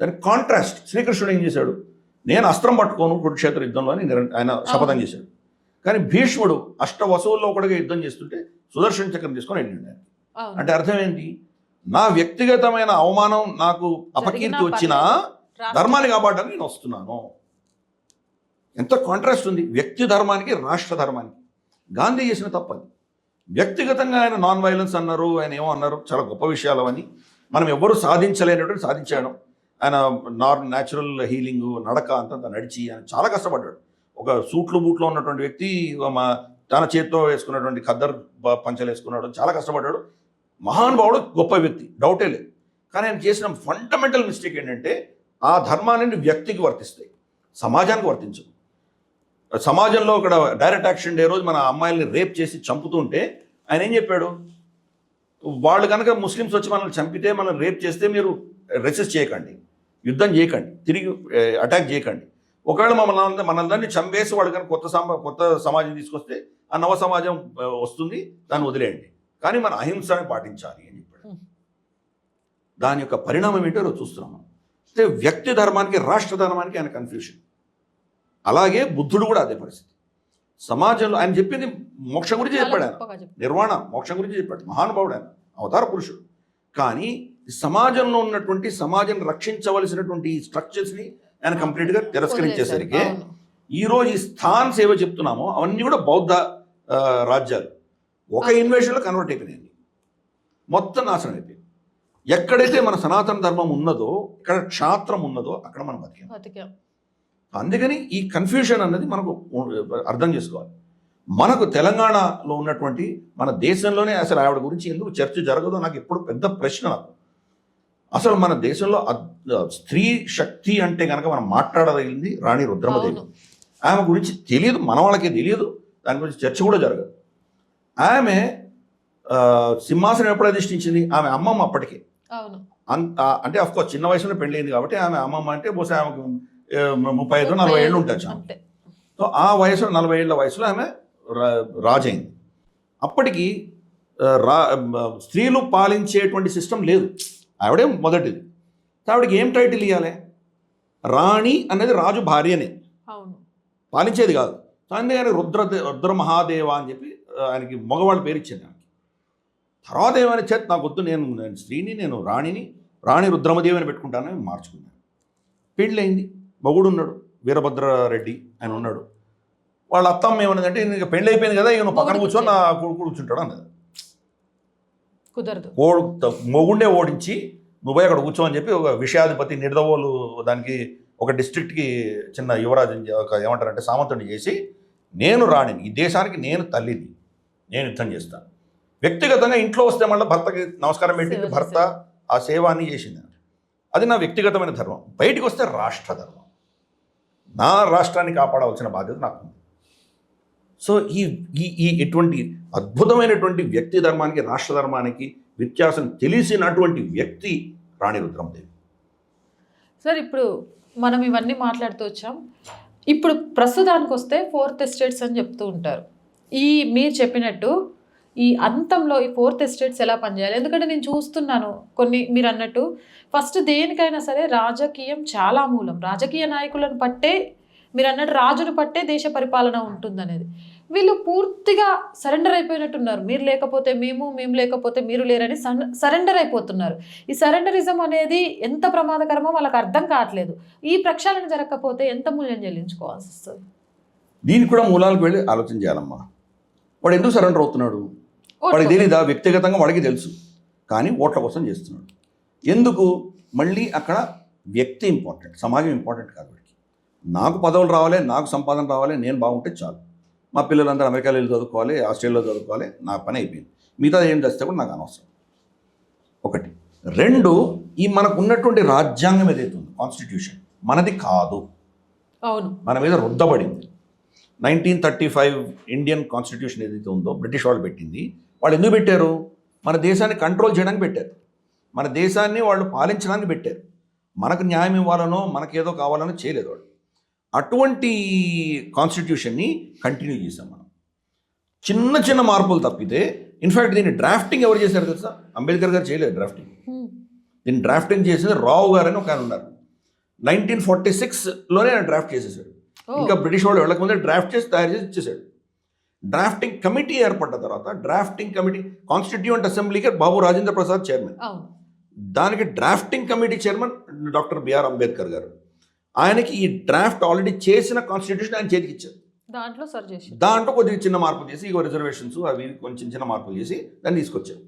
దానికి కాంట్రాస్ట్ శ్రీకృష్ణుడు ఏం చేశాడు? నేను అస్త్రం పట్టుకోను కురుక్షేత్ర యుద్ధంలో అని ఆయన శపథం. చేశాడు. కానీ భీష్ముడు అష్ట వసువుల్లో ఒకటిగా యుద్ధం చేస్తుంటే సుదర్శన చక్రం తీసుకొని వెళ్ళిండు అంటే అర్థం ఏంటి? నా వ్యక్తిగతమైన అవమానం నాకు అపకీర్తి వచ్చినా ధర్మాన్ని కాపాడడానికి నేను వస్తున్నాను. ఎంత కాంట్రాస్ట్ ఉంది. వ్యక్తి ధర్మానికి రాష్ట్ర ధర్మానికి. గాంధీ చేసిన తప్పది వ్యక్తిగతంగా ఆయన నాన్ వైలెన్స్ అన్నారు ఆయన ఏమో అన్నారు చాలా గొప్ప విషయాలు అవన్నీ. మనం ఎవ్వరూ సాధించలేనటువంటి సాధించాడు ఆయన నార్ న్యాచురల్ హీలింగ్ నడక అంతంత నడిచి ఆయన చాలా కష్టపడ్డాడు. ఒక సూట్లు బూట్లో ఉన్నటువంటి వ్యక్తి మా తన చేతితో వేసుకున్నటువంటి ఖద్దర్ పంచలు వేసుకున్నాడు. చాలా కష్టపడ్డాడు. మహానుభావుడు గొప్ప వ్యక్తి. డౌటే లేదు. కానీ ఆయన చేసిన ఫండమెంటల్ మిస్టేక్ ఏంటంటే ఆ ధర్మాన్ని వ్యక్తికి వర్తిస్తాయి. సమాజానికి వర్తించదు సమాజంలో ఇక్కడ డైరెక్ట్ యాక్షన్ డే రోజు మన అమ్మాయిల్ని రేప్ చేసి చంపుతుంటే ఆయన ఏం చెప్పాడు? వాళ్ళు కనుక ముస్లిమ్స్ వచ్చి మనల్ని చంపితే మనం రేప్ చేస్తే మీరు రెసిస్ట్ చేయకండి. యుద్ధం చేయకండి. తిరిగి అటాక్ చేయకండి. ఒకవేళ మమ్మల్ని మనందరినీ చంపేసి వాళ్ళు కనుక కొత్త సమా కొత్త సమాజం తీసుకొస్తే ఆ నవ సమాజం వస్తుంది దాన్ని వదిలేయండి. కానీ మన అహింసని పాటించాలి అని చెప్పాడు. దాని యొక్క పరిణామం ఏంటో చూస్తున్నాం. అంటే వ్యక్తి ధర్మానికి రాష్ట్ర ధర్మానికి ఆయన కన్ఫ్యూషన్ అలాగే బుద్ధుడు కూడా అదే పరిస్థితి. సమాజంలో ఆయన చెప్పింది మోక్షం గురించి చెప్పాడు ఆయన. నిర్వాణ మోక్షం గురించి చెప్పాడు. మహానుభావుడు ఆయన. అవతార పురుషుడు. కానీ సమాజంలో ఉన్నటువంటి సమాజాన్ని రక్షించవలసినటువంటి ఈ స్ట్రక్చర్స్ని ఆయన కంప్లీట్గా తిరస్కరించేసరికి
అవును.
ఈ రోజు ఈ స్థాన్ సేవ చెప్తున్నామో అవన్నీ కూడా బౌద్ధ రాజ్యాలు. ఒక. ఇన్వేషన్లో కన్వర్ట్ అయిపోయినాయి మొత్తం నాశనం అయిపోయింది. ఎక్కడైతే మన సనాతన ధర్మం ఉన్నదో ఇక్కడ క్షాత్రం ఉన్నదో అక్కడ మనం బతికాం. అందుకని ఈ కన్ఫ్యూషన్ అన్నది మనకు అర్థం చేసుకోవాలి. మనకు తెలంగాణలో ఉన్నటువంటి మన దేశంలోనే అసలు ఆవిడ గురించి ఎందుకు చర్చ జరగదో నాకు ఎప్పుడు పెద్ద ప్రశ్న నాకు. అసలు మన దేశంలో స్త్రీ శక్తి అంటే కనుక మనం మాట్లాడగలిగింది రాణి రుద్రమదేవి. ఆమె గురించి తెలియదు మన వాళ్ళకి తెలియదు దాని గురించి చర్చ కూడా జరగదు. ఆమె సింహాసనం ఎప్పుడు అధిష్ఠించింది? ఆమె అమ్మమ్మ అప్పటికే. అంటే అఫ్కోర్స్ చిన్న వయసులో పెళ్ళైంది కాబట్టి ఆమె అమ్మమ్మ అంటే బహుశా ఆమెకు ముప్పై ఐదు నలభై ఏళ్ళు ఉంటుంది ఆమె. సో ఆ వయసులో నలభై ఏళ్ళ వయసులో ఆమె రా- రాజైంది. అప్పటికి రా స్త్రీలు పాలించేటువంటి సిస్టమ్ లేదు. ఆవిడే మొదటిది. ఆవిడకి ఏం టైటిల్ ఇవ్వాలి రాణి అనేది రాజు భార్యనే. పాలించేది కాదు. అందుకని రుద్ర రుద్ర మహాదేవ అని చెప్పి ఆయనకి మగవాళ్ళ పేరు ఇచ్చింది ఆయనకి తర్వాత ఏమైనా చేతి నాకు వద్దు నేను నేను స్త్రీని నేను రాణిని రాణి రుద్రమదేవి అని పెట్టుకుంటానని మార్చుకున్నాను పెళ్ళయింది. మగుడు ఉన్నాడు. వీరభద్రారెడ్డి ఆయన ఉన్నాడు. వాళ్ళ అత్తమ్మ ఏమన్నదంటే ఇంకా పెళ్ళి అయిపోయింది కదా ఇక నువ్వు పక్కన కూర్చొని నా కొడుకు కూర్చుంటాడు అన్నది.
కుదరదు.
ఓడు మొగుండే ఓడించి నువ్వు పోయి అక్కడ కూర్చోమని చెప్పి ఒక విషయాధిపతి నిర్దవోలు దానికి ఒక డిస్ట్రిక్ట్కి చిన్న యువరాజు ఒక ఏమంటారంటే సామంతుడిని చేసి నేను రాణిని ఈ దేశానికి నేను తల్లిని నేను యుద్ధం చేస్తాను వ్యక్తిగతంగా ఇంట్లో వస్తే మళ్ళీ భర్తకి నమస్కారం పెట్టింది భర్త ఆ సేవ అని చేసింది. అది నా వ్యక్తిగతమైన ధర్మం. బయటికి వస్తే రాష్ట్ర ధర్మం. నా రాష్ట్రాన్ని కాపాడవలసిన బాధ్యత నాకు ఉంది సో ఈ ఈ ఇటువంటి అద్భుతమైనటువంటి వ్యక్తి ధర్మానికి రాష్ట్ర ధర్మానికి వ్యత్యాసం తెలిసినటువంటి వ్యక్తి రాణి రుద్రమదేవి.
సార్ ఇప్పుడు మనం ఇవన్నీ మాట్లాడుతూ వచ్చాం. ఇప్పుడు ప్రస్తుతానికి వస్తే ఫోర్త్ ఎస్టేట్స్ అని చెప్తూ ఉంటారు. ఈ మీరు చెప్పినట్టు ఈ అంతంలో ఈ ఫోర్త్ ఎస్టేట్స్ ఎలా పనిచేయాలి? ఎందుకంటే నేను చూస్తున్నాను కొన్ని మీరు అన్నట్టు ఫస్ట్ దేనికైనా సరే రాజకీయం చాలా మూలం. రాజకీయ నాయకులను పట్టే మీరు అన్నట్టు రాజును పట్టే దేశ పరిపాలన ఉంటుందనేది. వీళ్ళు పూర్తిగా సరెండర్ అయిపోయినట్టున్నారు. మీరు లేకపోతే మేము మేము లేకపోతే మీరు లేరని సరెండర్ అయిపోతున్నారు. ఈ సరెండరిజం అనేది ఎంత ప్రమాదకరమో వాళ్ళకి అర్థం కావట్లేదు. ఈ ప్రక్షాళన జరగకపోతే ఎంత మూల్యం చెల్లించుకోవాల్సి వస్తుంది?
దీనికి కూడా మూలాలకు వెళ్ళి ఆలోచన చేయాలమ్మా. వాడు ఎందుకు సరెండర్ అవుతున్నాడు? వాడికి తెలీదా? వ్యక్తిగతంగా వాడికి తెలుసు. కానీ ఓట్ల కోసం చేస్తున్నాడు. ఎందుకు? మళ్ళీ అక్కడ వ్యక్తి ఇంపార్టెంట్ సమాజం ఇంపార్టెంట్ కాదు వాడికి. నాకు పదవులు రావాలి నాకు సంపాదన రావాలి నేను బాగుంటే చాలు. మా పిల్లలందరూ అమెరికాలో వెళ్ళి చదువుకోవాలి ఆస్ట్రేలియాలో చదువుకోవాలి నా పని అయిపోయింది. మిగతా ఏం చేస్తే కూడా నాకు అనవసరం. ఒకటి. రెండు ఈ మనకు ఉన్నటువంటి రాజ్యాంగం ఏదైతే ఉందో కాన్స్టిట్యూషన్ మనది కాదు.
అవును.
మన మీద రుద్దబడింది. Nineteen thirty five Indian constitution ఏదైతే ఉందో బ్రిటిష్ వాళ్ళు పెట్టింది వాళ్ళు ఎందుకు పెట్టారు? మన దేశాన్ని కంట్రోల్ చేయడానికి పెట్టారు. మన దేశాన్ని వాళ్ళు పాలించడానికి పెట్టారు. మనకు న్యాయం ఇవ్వాలనో మనకేదో కావాలనో చేయలేదు వాళ్ళు. అటువంటి కాన్స్టిట్యూషన్ని కంటిన్యూ చేసాం మనం. చిన్న చిన్న మార్పులు తప్పితే ఇన్ఫ్యాక్ట్ దీన్ని డ్రాఫ్టింగ్ ఎవరు చేశారు తెలుసా? అంబేద్కర్ గారు చేయలేదు డ్రాఫ్టింగ్
హ్మ్.
దీన్ని డ్రాఫ్టింగ్ చేసింది రావు గారు అని ఒక ఆయన ఉన్నారు. నైన్టీన్ ఫార్టీ సిక్స్లోనే ఆయన డ్రాఫ్ట్ చేసేసాడు. ఇంకా బ్రిటిష్ వాళ్ళు వెళ్ళకముందే డ్రాఫ్ట్ చేసి తయారు చేసి ఇచ్చేసాడు డ్రాఫ్టింగ్ కమిటీ ఏర్పడ్డ తర్వాత డ్రాఫ్టింగ్ కమిటీ కాన్స్టిట్యూంట్ అసెంబ్లీకి బాబు రాజేంద్ర ప్రసాద్ చైర్మన్ దానికి drafting committee chairman doctor B R Ambedkar garu. ఆయనకి ఈ డ్రాఫ్ట్ ఆల్రెడీ చేసిన కాన్స్టిట్యూషన్ ఆయన చేతికి ఇచ్చారు.
దాంట్లో సరి చేసి.
దాంట్లో కొద్దిగా చిన్న మార్పులు చేసి ఇగో రిజర్వేషన్స్ అవి కొంచెం చిన్న మార్పులు చేసి దాన్ని తీసుకొచ్చారు.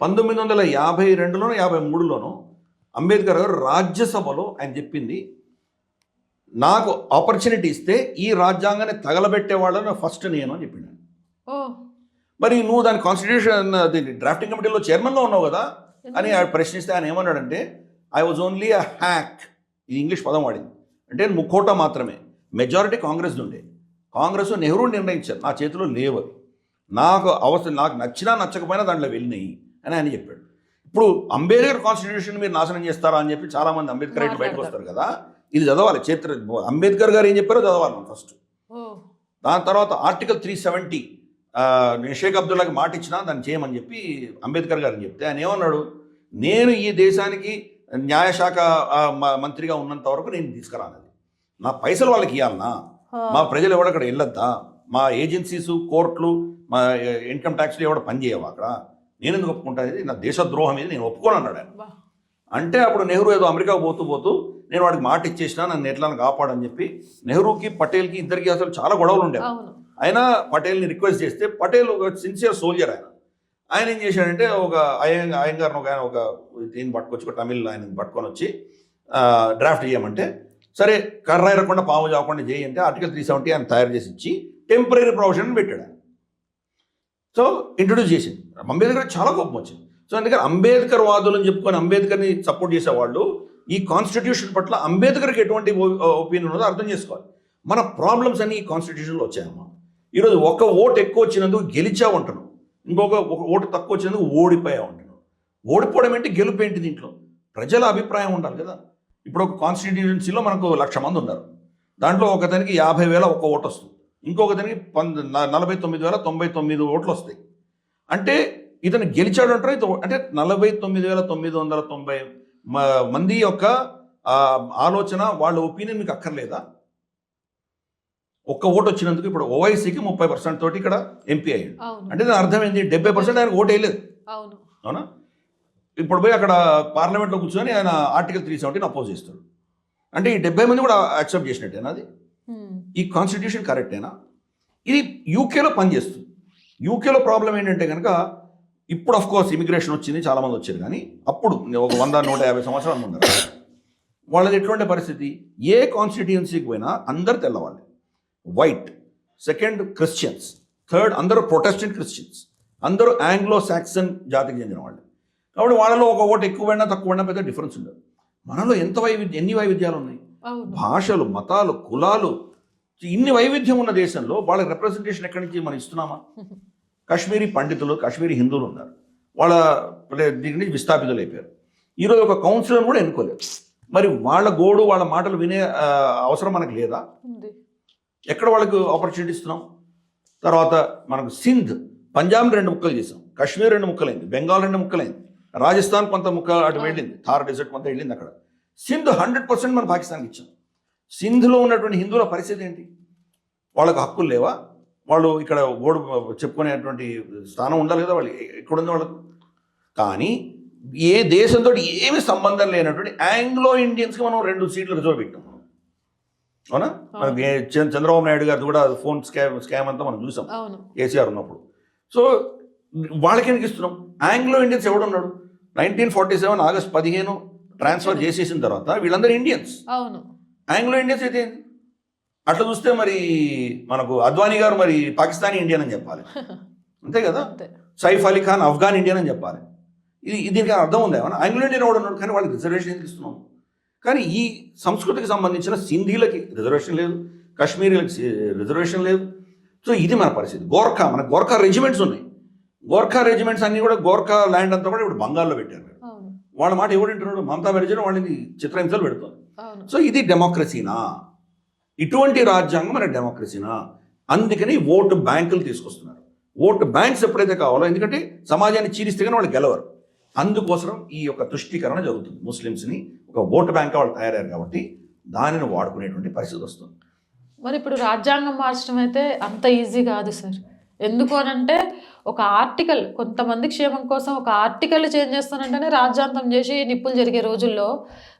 పంతొమ్మిది వందల యాభై రెండులోనో యాభై మూడులోనో అంబేద్కర్ గారు రాజ్యసభలో ఆయన చెప్పింది నాకు ఆపర్చునిటీ ఇస్తే ఈ రాజ్యాంగాన్ని తగలబెట్టే వాళ్ళని ఫస్ట్ నేను అని చెప్పిండు మరి నువ్వు దాని కాన్స్టిట్యూషన్ దీన్ని డ్రాఫ్టింగ్ కమిటీలో చైర్మన్గా ఉన్నావు కదా అని ప్రశ్నిస్తే ఆయన ఏమన్నాడంటే I was only a hack ఇది ఇంగ్లీష్ పదం వాడింది. అంటే ముక్కోటా మాత్రమే. మెజారిటీ కాంగ్రెస్ ఉండే కాంగ్రెస్ నెహ్రూ నిర్ణయించారు. నా చేతిలో లేవు అవి. నాకు అవసరం నాకు నచ్చినా నచ్చకపోయినా దాంట్లో వెళ్ళినాయి అని ఆయన చెప్పాడు. ఇప్పుడు అంబేద్కర్ కాన్స్టిట్యూషన్ మీరు నాశనం చేస్తారా అని చెప్పి చాలామంది అంబేద్కర్ అయితే బయటకు వస్తారు కదా ఇది చదవాలి. చరిత్ర అంబేద్కర్ గారు ఏం చెప్పారో చదవాలి మనం ఫస్ట్ దాని తర్వాత ఆర్టికల్ త్రీ సెవెంటీ షేక్ అబ్దుల్లాకి మాట ఇచ్చినా దాన్ని చేయమని చెప్పి అంబేద్కర్ గారిని చెప్తే ఆయన ఏమన్నాడు నేను ఈ దేశానికి న్యాయశాఖ మంత్రిగా ఉన్నంత వరకు నేను తీసుకురానది నా పైసలు వాళ్ళకి ఇవ్వాలనా
ఆ,
మా ప్రజలు ఎవడు అక్కడ వెళ్ళొద్దా? మా ఏజెన్సీస్ కోర్టులు మా ఇన్కమ్ ట్యాక్స్లు ఎవడ పని చేయవా అక్కడ? నేను ఎందుకు ఒప్పుకుంటా? ఇది నా దేశద్రోహం ఇది నేను ఒప్పుకోను అన్నాడు ఆయన. అంటే అప్పుడు నెహ్రూ ఏదో అమెరికాకు పోతూ పోతూ నేను వాడికి మాట ఇచ్చేసినా నన్ను ఎట్లా కాపాడని చెప్పి నెహ్రూకి పటేల్కి ఇద్దరికి అసలు చాలా గొడవలు ఉండేవి.
అవును.
ఆయన పటేల్ని రిక్వెస్ట్ చేస్తే పటేల్ ఒక సిన్సియర్ సోల్జర్ ఆయన. ఆయన ఏం చేశాడంటే ఒక అయ్య అయ్యంగారిని ఒక ఆయన ఒక దీన్ని పట్టుకొచ్చి ఒక తమిళ్ ఆయన పట్టుకొని వచ్చి డ్రాఫ్ట్ చేయమంటే సరే కర్ర ఎరకుండా పాము చావకుండా చేయి అంటే ఆర్టికల్ త్రీ సెవెంటీ ఆయన తయారు చేసి ఇచ్చి టెంపరీ ప్రొవిజన్ పెట్టాడు సో ఇంట్రొడ్యూస్ చేసింది. అంబేద్కర్ చాలా కోపం వచ్చింది. సో అందుకని అంబేద్కర్ వాదులు అని చెప్పుకొని అంబేద్కర్ని సపోర్ట్ చేసేవాళ్ళు ఈ కాన్స్టిట్యూషన్ పట్ల అంబేద్కర్కి ఎటువంటి ఒపీనియన్ ఉన్నదో అర్థం చేసుకోవాలి. మన ప్రాబ్లమ్స్ అన్ని ఈ కాన్స్టిట్యూషన్లో వచ్చాయమ్మా. ఈరోజు ఒక ఓట్ ఎక్కువ వచ్చినందుకు గెలిచావు అంటున్నావు ఇంకొక ఒక ఓటు తక్కువ వచ్చినందుకు ఓడిపోయావు అంటున్నావు ఓడిపోవడం ఏంటి? గెలుపు ఏంటి దీంట్లో? ప్రజల అభిప్రాయం ఉండాలి కదా. ఇప్పుడు ఒక కాన్స్టిట్యూన్సీలో మనకు లక్ష మంది ఉన్నారు. దాంట్లో ఒకదానికి యాభై వేల ఒక ఓటు వస్తుంది. ఇంకొకదానికి పంద నలభై తొమ్మిది వేల తొంభై తొమ్మిది ఓట్లు వస్తాయి. అంటే ఇతను గెలిచాడు అంటారు? ఇతను అంటే నలభై తొమ్మిది వేల తొమ్మిది వందల తొంభై మ- మంది యొక్క ఆలోచన వాళ్ళ ఒపీనియన్ మీకు అక్కర్లేదా? ఒక్క ఓటు వచ్చినందుకు ఇప్పుడు ఓవైసీకి ముప్పై పర్సెంట్ తోటి ఇక్కడ ఎంపీ అయ్యాడు. అంటే దాని అర్థం ఏంటి డెబ్బై పర్సెంట్ ఆయన ఓటు వేయలేదు.
అవును.
ఇప్పుడు పోయి అక్కడ పార్లమెంట్లో కూర్చొని ఆయన ఆర్టికల్ త్రీ సెవెంటీని అపోజ్ చేస్తాడు. అంటే ఈ డెబ్బై మంది కూడా యాక్సెప్ట్ చేసినట్టేనా అది? ఈ కాన్స్టిట్యూషన్ కరెక్టేనా? ఇది యూకేలో పనిచేస్తుంది. యూకేలో ప్రాబ్లం ఏంటంటే కనుక ఇప్పుడు ఆఫ్ కోర్స్ ఇమిగ్రేషన్ వచ్చింది చాలామంది వచ్చారు. కానీ అప్పుడు ఒక వంద నూట యాభై సంవత్సరాల ముందర వాళ్ళది ఎటువంటి పరిస్థితి? ఏ కాన్స్టిట్యుయెన్సీకి పోయినా అందరు తెల్లవాళ్ళు. వైట్ సెకండ్ క్రిస్టియన్స్ థర్డ్ అందరూ ప్రొటెస్టెంట్ క్రిస్టియన్స్ అందరూ ఆంగ్లో సాక్సన్ జాతికి చెందిన వాళ్ళు. కాబట్టి వాళ్ళలో ఒక ఓటు ఎక్కువ పడినా తక్కువ పడినా పెద్ద డిఫరెన్స్ ఉండదు. మనలో ఎంత వైవిధ్యం ఎన్ని వైవిధ్యాలు ఉన్నాయి? భాషలు మతాలు కులాలు ఇన్ని వైవిధ్యం ఉన్న దేశంలో వాళ్ళ రిప్రజెంటేషన్ ఎక్కడి నుంచి మనం ఇస్తున్నామా? [laughs] కాశ్మీరీ పండితులు కాశ్మీరీ హిందువులు ఉన్నారు. వాళ్ళ దీని నుంచి విస్థాపితులు అయిపోయారు. ఈరోజు ఒక కౌన్సిలర్ కూడా ఎన్నుకోలేదు. మరి వాళ్ళ గోడు వాళ్ళ మాటలు వినే అవసరం మనకు లేదా? ఎక్కడ వాళ్ళకు ఆపర్చునిటీ ఇస్తున్నాం? తర్వాత మనకు సింధ్ పంజాబ్ రెండు ముక్కలు చేసాం కాశ్మీర్ రెండు ముక్కలైంది బెంగాల్ రెండు ముక్కలైంది రాజస్థాన్ కొంత ముక్క అటు వెళ్ళింది థార్ డెజర్ట్ కొంత వెళ్ళింది అక్కడ. సింధ్ హండ్రెడ్ పర్సెంట్ మన పాకిస్తాన్కి ఇచ్చాం. సింధ్లో ఉన్నటువంటి హిందువుల పరిస్థితి ఏంటి? వాళ్ళకు హక్కులు లేవా? వాళ్ళు ఇక్కడ ఓడు చెప్పుకునేటువంటి స్థానం ఉండాలి కదా వాళ్ళు ఎక్కడుంది వాళ్ళకు? కానీ ఏ దేశంతో ఏమి సంబంధం లేనటువంటి ఆంగ్లో ఇండియన్స్కి మనం రెండు సీట్లు రిజర్వ్ పెట్టాం అవునా? మనకి చంద్రబాబు నాయుడు గారిది కూడా ఫోన్ స్కామ్ స్కామ్ అంతా మనం చూసాం. కేసీఆర్ ఉన్నప్పుడు. సో వాళ్ళకి ఎందుకు ఇస్తున్నాం? ఆంగ్లో ఇండియన్స్ ఎవడున్నాడు నైన్టీన్ ఫార్టీ సెవెన్ ఆగస్ట్ పదిహేను ట్రాన్స్ఫర్ చేసేసిన తర్వాత వీళ్ళందరూ ఇండియన్స్.
అవును.
ఆంగ్లో ఇండియన్స్ అయితే? అట్లా చూస్తే మరి మనకు అద్వానీ గారు మరి పాకిస్తానీ ఇండియన్ అని చెప్పాలి. [laughs] అంతే కదా? సైఫ్ అలీ ఖాన్ అఫ్ఘాన్ ఇండియన్ అని చెప్పాలి. ఇది దీనికి అర్థం ఉంది ఏమన్నా? ఆంగ్లో ఇండియన్ ఎవడు ఉన్నాడు? కానీ వాళ్ళకి రిజర్వేషన్ ఎందుకు ఇస్తున్నాం? కానీ ఈ సంస్కృతికి సంబంధించిన సింధీలకి రిజర్వేషన్ లేదు కాశ్మీరీలకి రిజర్వేషన్ లేదు. సో ఇది మన పరిస్థితి. గోర్ఖా మన గోర్ఖా రెజిమెంట్స్ ఉన్నాయి. గోర్ఖా రెజిమెంట్స్ అన్ని కూడా గోర్ఖా ల్యాండ్ అంతా కూడా ఇప్పుడు బంగాల్లో పెట్టారు. వాళ్ళ మాట ఎవరు వింటున్నాడు? మమతా బెనర్జీ వాళ్ళని చిత్రహింసలు పెడుతుంది సో ఇది డెమోక్రసీనా ఇటువంటి రాజ్యాంగం మన డెమోక్రసీనా అందుకని ఓటు బ్యాంకులు తీసుకొస్తున్నారు. ఓటు బ్యాంక్స్ ఎప్పుడైతే కావాలో ఎందుకంటే సమాజాన్ని చీరిస్తే కానీ వాళ్ళు గెలవరు. అందుకోసం ఈ యొక్క తుష్టీకరణ జరుగుతుంది ముస్లిమ్స్ని ఒక ఓటు బ్యాంక్ వాళ్ళు తయారయ్యారు కాబట్టి దానిని వాడుకునేటువంటి పరిస్థితి వస్తుంది.
మరి ఇప్పుడు రాజ్యాంగం మార్చడం అయితే అంత ఈజీ కాదు సార్. ఎందుకు అనంటే ఒక ఆర్టికల్ కొంతమంది క్షేమం కోసం ఒక ఆర్టికల్ చేంజ్ చేస్తానంటేనే రాజ్యాంగం చేసి నిప్పులు జరిగే రోజుల్లో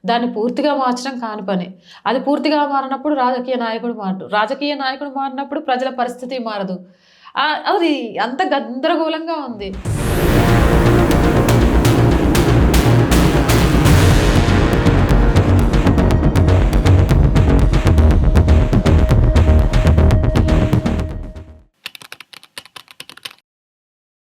దాన్ని పూర్తిగా మార్చడం కాని పని. అది పూర్తిగా మారినప్పుడు రాజకీయ నాయకుడు మారడు. రాజకీయ నాయకుడు మారినప్పుడు ప్రజల పరిస్థితి మారదు. అది అంత గందరగోళంగా ఉంది.